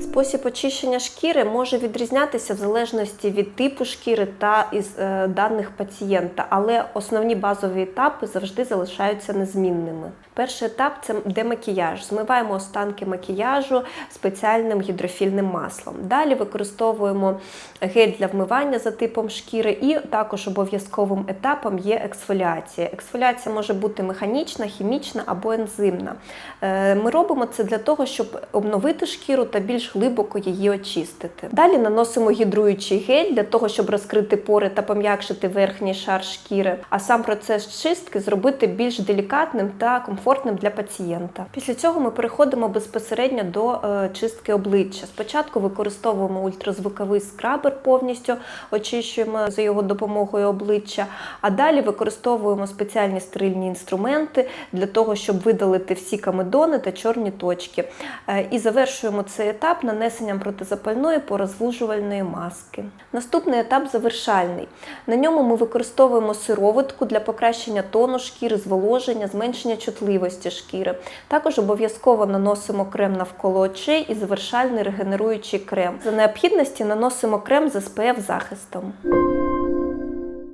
Спосіб очищення шкіри може відрізнятися в залежності від типу шкіри та із е, даних пацієнта, але основні базові етапи завжди залишаються незмінними. Перший етап це демакіяж. Змиваємо останки макіяжу спеціальним гідрофільним маслом. Далі використовуємо гель для вмивання за типом шкіри, і також обов'язковим етапом є ексфоліація. Ексфоліація може бути механічна, хімічна або ензимна. Е, Ми робимо це для того, щоб обновити шкіру та більш глибоко її очистити. Далі наносимо гідруючий гель для того, щоб розкрити пори та пом'якшити верхній шар шкіри, а сам процес чистки зробити більш делікатним та комфортним для пацієнта. Після цього ми переходимо безпосередньо до е, чистки обличчя. Спочатку використовуємо ультразвуковий скрабер, повністю очищуємо за його допомогою обличчя, а далі використовуємо спеціальні стерильні інструменти для того, щоб видалити всі камедони та чорні точки. Е, І завершуємо цей етап нанесенням протизапальної порозвужувальної маски. Наступний етап завершальний. На ньому ми використовуємо сироватку для покращення тону шкіри, зволоження, зменшення чутливості шкіри. Також обов'язково наносимо крем навколо очей і завершальний регенеруючий крем. За необхідності наносимо крем з SPF захистом.